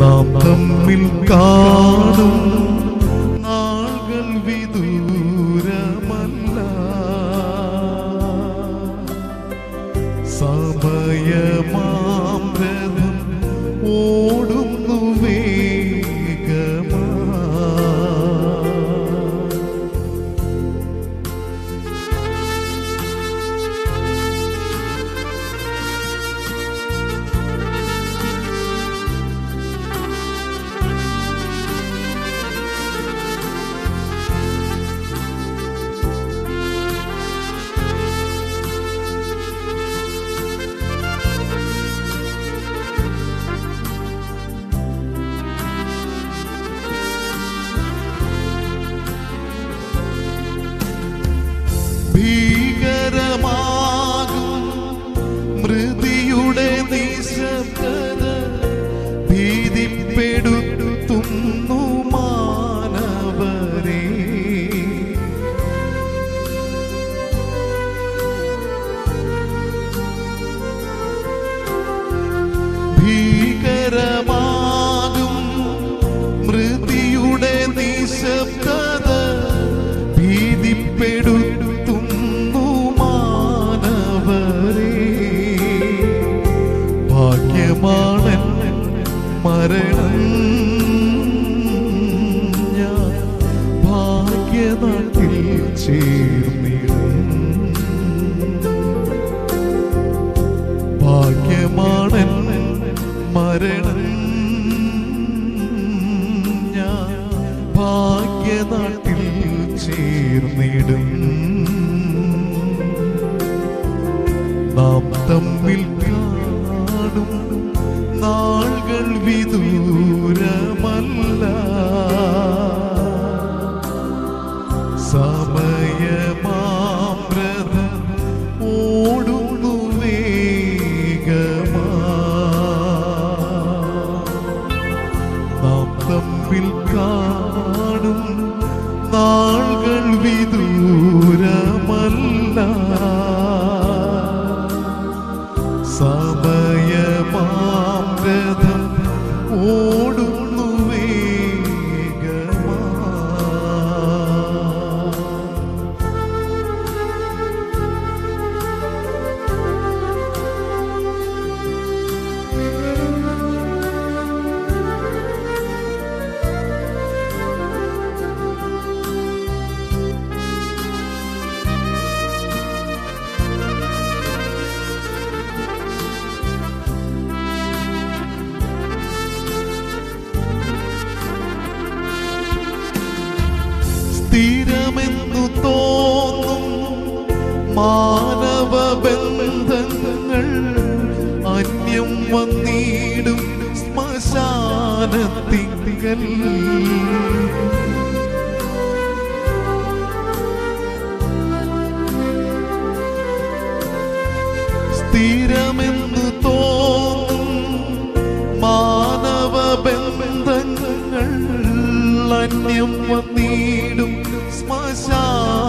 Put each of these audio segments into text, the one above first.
നാം തമ്മിൽ കാണും നാളുകൾ വിദൂരമല്ല. സമയമാം രഥം ഓടുന്നു ഭാഗ്യനാട്ടിൽ ചേർന്നിടും മരണം ഞാൻ ഭാഗ്യനാട്ടിൽ ചേർന്നിടും. നാം തമ്മിൽ കാണും നാളുകൾ വിദൂരമല്ല. നാളുകൾ വിദൂരമല്ല. സമയമാമൃതം ഓടുന്നു മാനവ ബന്ധങ്ങൾ അന്യം വന്നിടും ശ്മശാനത്തിങ്കൽ. സ്ഥിരമെന്നു തോന്നും മാനവ ബന്ധങ്ങൾ അന്യം വന്നിടും ശ്മശാനത്തിങ്കൽ.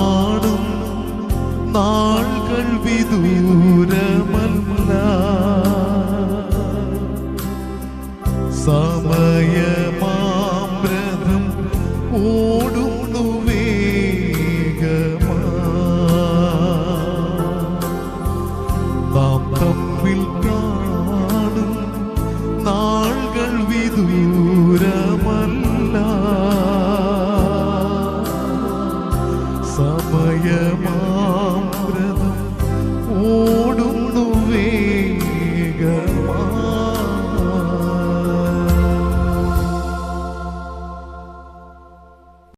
നാളുകൾ വിദൂരമല്ല. സമയമാമ്രതം ഓടുന്നു നാം തമ്മിൽ കാണും നാൾകൾ വിദൂരം